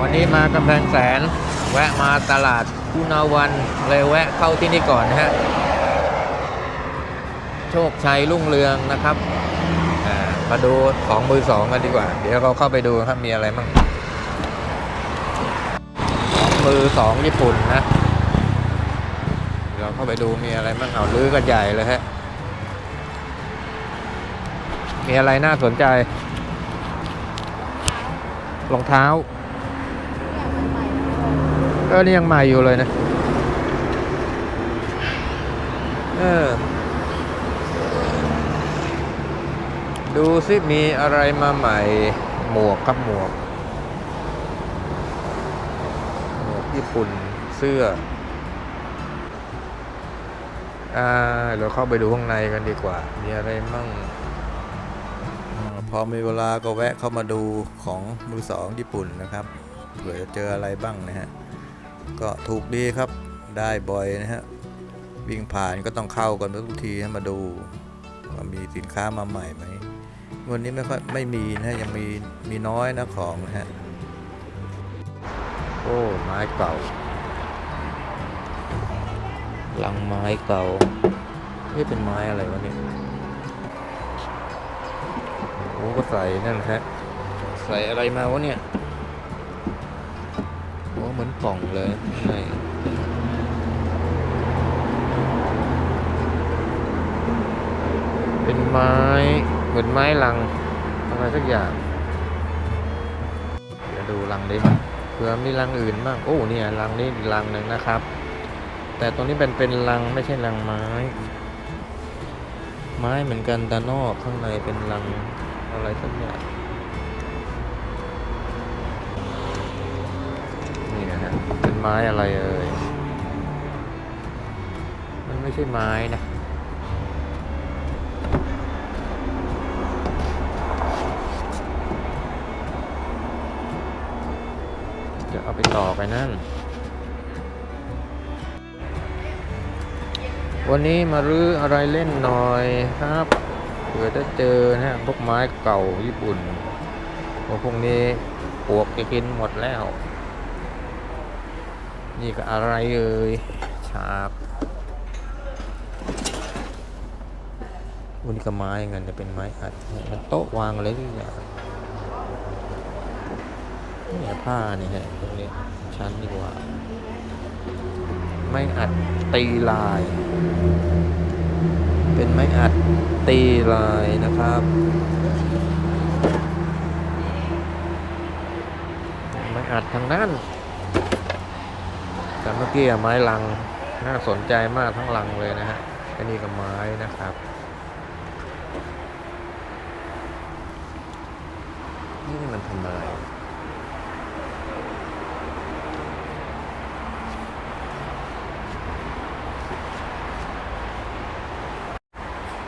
วันนี้มากำแพงแสน แวะมาตลาดคุณาวันเลยแวะเข้าที่นี่ก่อนนะฮะ โชคชัยรุ่งเรืองนะครับมาดูของมือสองกันดีกว่า เดี๋ยวเราเข้าไปดูครับมีอะไรบ้างของมือสองญี่ปุ่นนะเราเข้าไปดูมีอะไรบ้างเอาลื้อกันใหญ่เลยฮะ มีอะไรน่าสนใจ รองเท้าเออนี่ยังใหม่อยู่เลยนะ เออ ดูซิมีอะไรมาใหม่ หมวกครับหมวก หมวกญี่ปุ่นเสื้อ อ่าเดี๋ยวเข้าไปดูข้างในกันดีกว่า มีอะไรมั่งพอมีเวลาก็แวะเข้ามาดูของมือสองญี่ปุ่นนะครับเผื่อจะเจออะไรบ้างนะฮะ ก็ถูกดีครับได้บ่อยนะฮะวิ่งผ่านก็ต้องเข้ากันทุกทีให้มาดูว่ามีสินค้ามาใหม่ไหมวันนี้ไม่ค่อยไม่มีนะฮะยังมีมีน้อยนะของนะฮะโอ้ไม้เก่าลังไม้เก่านี่เป็นไม้อะไรวะเนี่ยโอ้ก็ใส่นั่นฮะใส่อะไรมาวะเนี่ย มือนกล่องเลยใช่เป็นไม้เหมือนไม้ลังอะไรสักอย่างเดี๋ยวดูลังนี้เผื่อมีลังอื่นบ้างโอ้เนี่ยลังนี้ลังหนึ่งนะครับ แต่ตรงนี้เป็นเป็นลังไม่ใช่ลังไม้ ไม้เหมือนกันแต่นอกข้างในเป็นลังอะไรสักอย่าง นี่นะฮะ เป็นไม้อะไรเอ่ย มันไม่ใช่ไม้นะจะเอาไปต่อไปนั่น วันนี้มารื้ออะไรเล่นหน่อยครับเผื่อจะเจอนะฮะพวกไม้เก่าญี่ปุ่นพวกพวกนี้ปวกจะกินหมดแล้ว นี่ก็อะไรเอ่ยฉากวันนี้ก็ไม้เงินจะเป็นไม้อัดมันโต๊ะวางอะไรทุกอย่างเนี่ยผ้านี่ฮะตรงนี้ชั้นดีกว่า ไม่อัดตีลาย เป็นไม้อัดตีลายนะครับไม้อัดทางนั้น แต่เมื่อกี้ไม้ลังน่าสนใจมากทั้งลังเลยนะฮะอันนี้ก็ไม้นะครับนี่มันทำอะไร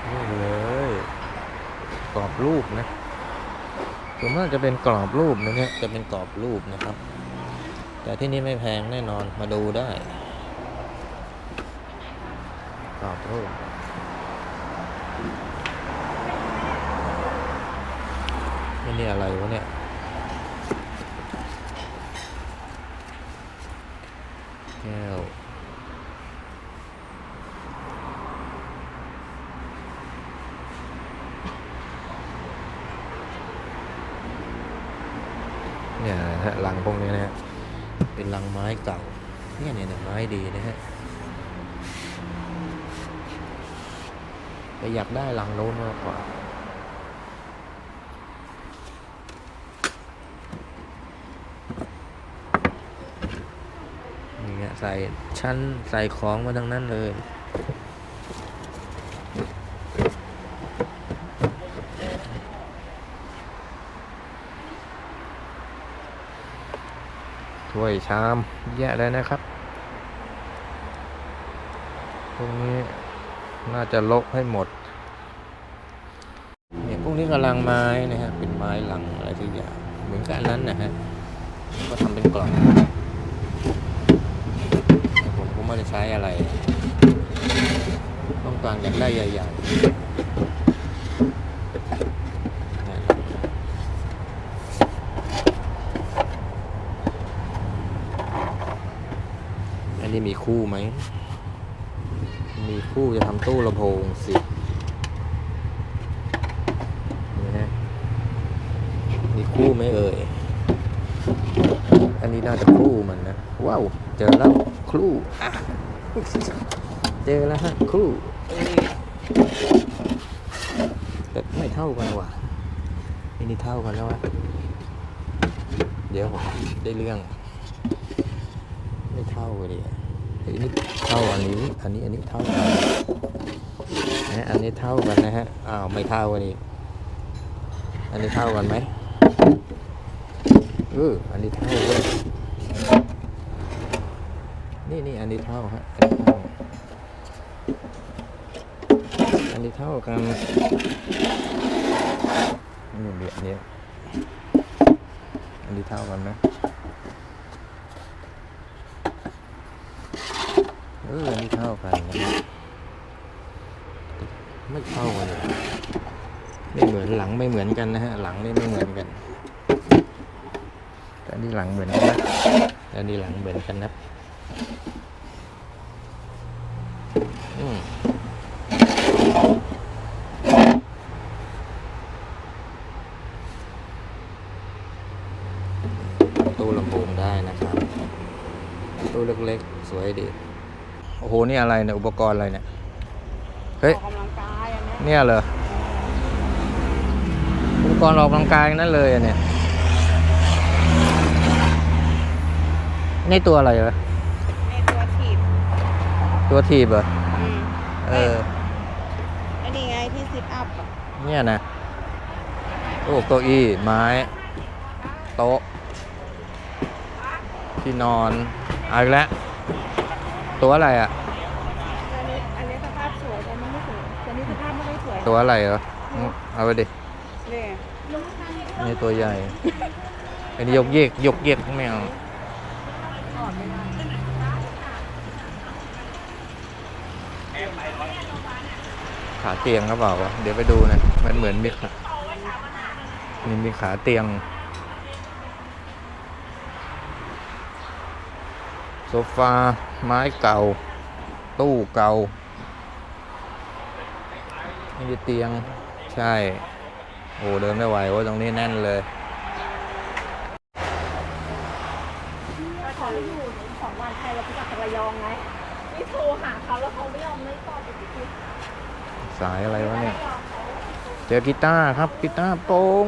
นี่เลยกรอบรูปนะส่วนมากจะเป็นกรอบรูปนะเนี่ยจะเป็นกรอบรูปนะครับ แต่ที่นี่ไม่แพงแน่นอนมาดูได้กรอบรูปนี่นี่อะไรวะเนี่ยแก้วเนี่ยนะฮะลังพวกนี้นะฮะ เป็นลังไม้เก่าเนี่ยเนี่ยไม้ดีนะฮะแต่อยากได้ลังโน้นมากกว่านี่ฮะใส่ชั้นใส่ของมาทั้งนั้นเลย วยชามแยะเลยนะครับ พวกนี้น่าจะลกให้หมด เนี่ยพวกนี้กำลังไม้นะฮะ เป็นไม้หลังอะไรทุกอย่าง เหมือนกับนนั้นนะฮะ ก็ทำเป็นกล่องผมก็ไม่ได้ใช้อะไร ต้องการอยากได้ใหญ่ๆเนี่ย นี่มีคู่ไหม มีคู่จะทำตู้ลำโพงสินี่ฮะมีคู่ไหมเอ่ย อันนี้น่าจะคู่มันนะ ว้าว เจอแล้วคู่อะเจอแล้วฮะคู่แต่ไม่เท่ากันว่ะอันนี้เท่ากันแล้ววะเดี๋ยวผมได้เรื่อง ไม่เท่ากันดิ อันนี้เท่าอันนี้ อันนี้ อันนี้เท่ากันนะอันนี้เท่ากันนะฮะ อ้าว ไม่เท่ากันอีก อันนี้เท่ากันไหมเออ อันนี้เท่าเว้ยนี่นี่อันนี้เท่าฮะ อันนี้เท่าอันนี้เท่ากันนี่เบียดนี้อันนี้เท่ากันไหม เอออันนี้เท่ากันนะไม่เท่ากันเลยไม่เหมือนหลังไม่เหมือนกันนะฮะหลังนี่ไม่เหมือนกันแต่นนี้หลังเหมือนกันนะแต่นนี้หลังเหมือนกันนะอืมตู้ลำโพงได้นะครับตู้เล็กๆ สวยดี โอ้โห นี่อะไรเนี่ย อุปกรณ์อะไรเนี่ย เฮ้ย ออกกำลังกายอันเนี้ยเนี่ยเหรอ อุปกรณ์ออกกำลังกายนั่นเลยอะเนี่ย นี่ตัวอะไรเหรอ ในตัวถีบตัวถีบเหรอ อืมเออ ไอ้นี่ไงที่ซิทอัพอะเนี่ยนะโอ้เก้าอี้ ไม้ โต๊ะ ที่นอนเอาอีกแล้ว ตัวอะไรอะ อันนี้อันนี้สภาพสวยแต่มันไม่สวยแต่นี่สภาพไม่ได้สวยตัวอะไรเหรออืมเอาไปดิ เนี่ยนี่ตัวใหญ่ อันนี้ยกเยกยกเยกไม่เอาอ่อนไม่ได้ขาเตียงก็เปล่าวะเดี๋ยวไปดูนะ มันเหมือนมีขานี่มีขาเตียง โซฟา ไม้เก่า ตู้เก่านี่เตียง ใช่ โอ้ เดินไม่ไหวโอ้ตรงนี้แน่นเลยขออยู่สองวันใครเราไปกลับระยองไงนี่โทรหาเขาแล้วเขาไม่ยอมไม่ตอบไปติดสายอะไรวะเนี่ย เจอกีตาร์ครับกีตาร์โปร่ง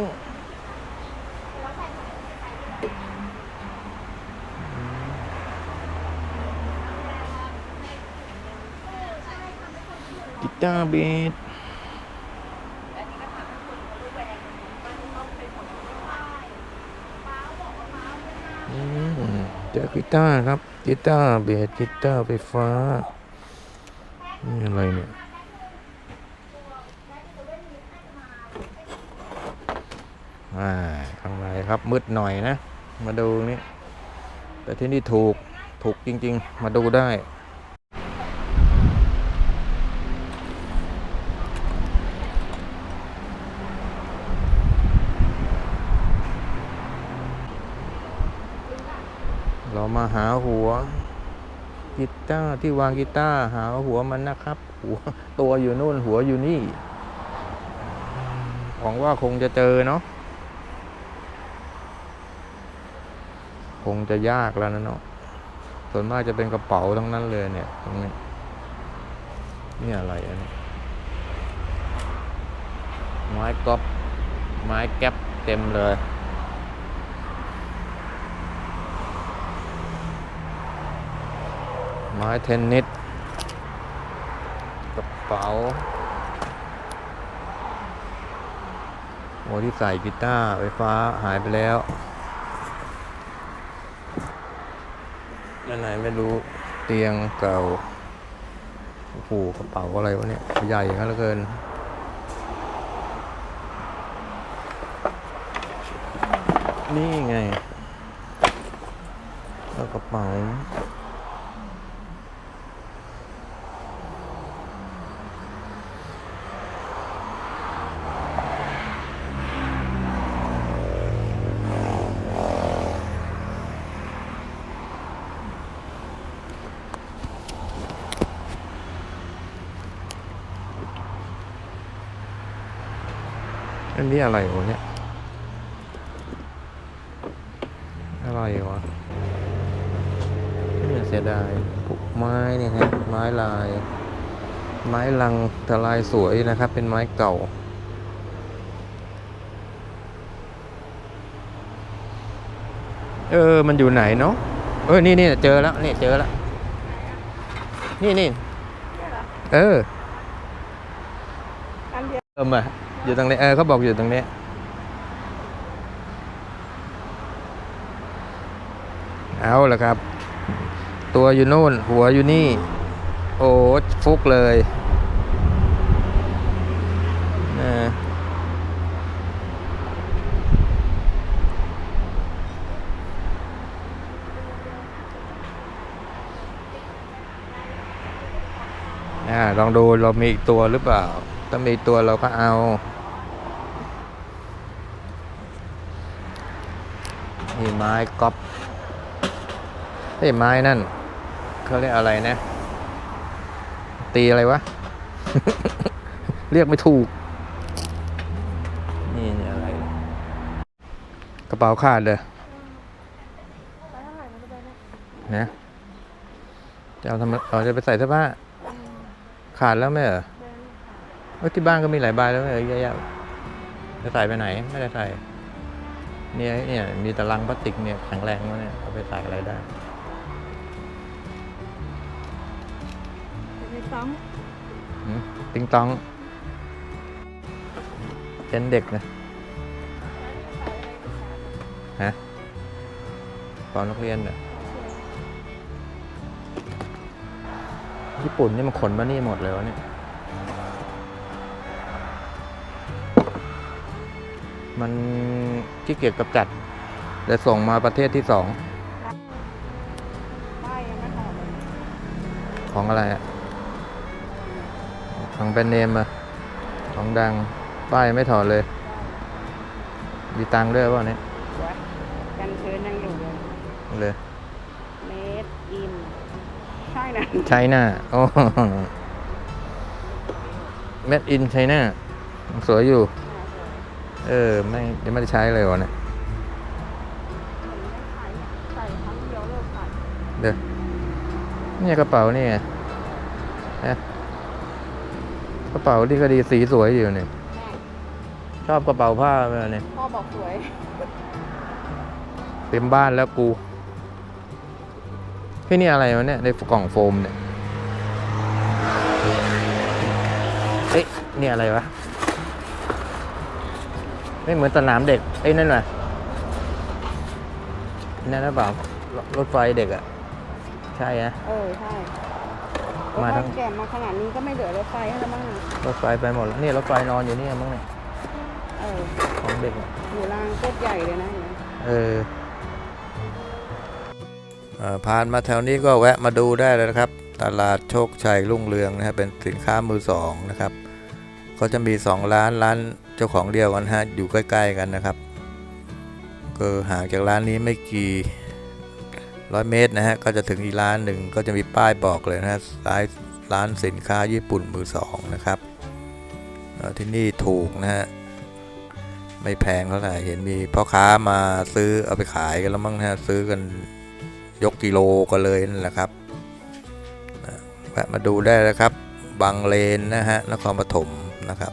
กีตาร์เบสเจอกีตาร์ครับกีตาร์เบสกีตาร์ไฟฟ้านี่อะไรเนี่ยอ่าข้างในครับมืดหน่อยนะ มาดูนี่แต่ที่นี่ถูกถูกจริง ๆ มาดูได้ มาหาหัวกีตาร์ที่วางกีตาร์หาหัวมันนะครับ หัวตัวอยู่นู่นหัวอยู่นี่หวังว่าคงจะเจอเนาะคงจะยากแล้วนะเนาะส่วนมากจะเป็นกระเป๋าทั้งนั้นเลยเนี่ยตรงนี้นี่อะไรอันนี้ไม้ก๊อปไม้แก๊ปเต็มเลย ไม้เทนนิสกระเป๋าโมที่ใส่กีตาร์ไฟฟ้าหายไปแล้วนั่นไหนไม่รู้เตียงเก่าโอ้โหกระเป๋าอะไรวะเนี่ย ใหญ่กันเหลือเกินนี่ไงแล้วกระเป๋า นนี้อะไรวะเนี่ย อะไรวะเนี่ยเสียดายพวกไม้เนี่ยฮะไม้ลาย ไม้ลังแต่ลายสวยนะครับ เป็นไม้เก่า เออ มันอยู่ไหนเนาะเออ นี่นี่เจอแล้วนี่เจอแล้ว นี่นี่เอออันเดียวเออมา อยู่ตรงนี้ เออเขาบอกอยู่ตรงนี้ เอาละครับ ตัวอยู่นู่น หัวอยู่นี่ โอ้ฟุกเลยอ่าลองดูเรามีอีกตัวหรือเปล่า ถ้ามีตัวเราก็เอา นี่ไม้ก๊อปเฮ้ยไม้นั่นเขาเรียกอะไรนะ ตีอะไรวะ เรียกไม่ถูก นี่นี่อะไร กระเป๋าขาดเลยไปเท่าไหร่มันจะไปเนี่ยนะจะเอาทำเราจะไปใส่เสื้อผ้าขาดแล้วไหมเหรอเดินเอ้ยที่บ้านก็มีหลายใบแล้วไม่เหรอเยอะแยะจะใส่ไปไหน ไม่ได้ใส่ เนี่ยเนี่ยมีตะลังพลาสติกเนี่ยแข็งแรงวะเนี่ยเอาไปใส่อะไรได้จะไปซ้หืมติงตองเป็นเด็กนะฮะตอนนักเรียนเนี่ยญี่ปุ่นนี่มันขนมานี่หมดเลยวะเนี่ย มันขี้เกียจกับจัดเลยส่งมาประเทศที่สองำป้ายยังไม่ถอดเลยของอะไรอะของแบรนด์เนมอะของดังป้ายไม่ถอดเลย มีตังค์ด้วยเปล่าเนี่ยวัดกันเชิญยังอยู่เลยเลยเมดอินใช่นะไชน่าโอ้เม็ดอินไชน่าสวยอยู่ เออ ไม่ยังไม่ได้ใช้เลยวะเนี่ยใส่ครั้งเดียวเลิกขายเดี๋ยวเนี่ยกระเป๋านี่ไงนะกระเป๋าที่ก็ดีสีสวยอยู่เนี่ยแม่ชอบกระเป๋าผ้าแบบเนี่ยพ่อบอกสวย เต็มบ้านแล้วกูพี่นี่อะไรวะเนี่ยในกล่องโฟมเนี่ยเอ๊ะนี่อะไรวะ ไม่เหมือนสนามเด็กเอ้ยนั่นว่ะนั่นหรือเปล่ารรถไฟเด็กอะใช่ฮะเออใช่มาทั้งแก่มาขนาดนี้ก็ไม่เหลือรถไฟให้แล้วมั้งนะรถไฟไปหมดแล้วนี่รถไฟนอนอยู่นี่มั้งเนี่ยเออของเด็กอะอยู่รางโคตรใหญ่เลยนะเห็นไหมเออผ่านมาแถวนี้ก็แวะมาดูได้เลยนะครับ ตลาดโชคชัยรุ่งเรืองนะครับเป็นสินค้ามือสองนะครับ ก็จะมี 2 ร้านร้าน เจ้าของเดียวกันฮะอยู่ใกล้ ๆ กันนะครับ ก็ห่างจากร้านนี้ไม่กี่ร้อยเมตรนะฮะก็จะถึงอีกร้านหนึ่งก็จะมีป้ายบอกเลยนะฮะร้านร้านสินค้าญี่ปุ่นมือสองนะครับที่นี่ถูกนะฮะไม่แพงเท่าไหร่เห็นมีพ่อค้ามาซื้อเอาไปขายกันแล้วมั้งนะฮะซื้อกันยกกิโลกันเลยนั่นแหละครับแวะมาดูได้นะครับบางเลนนะฮะนครปฐมนะครับ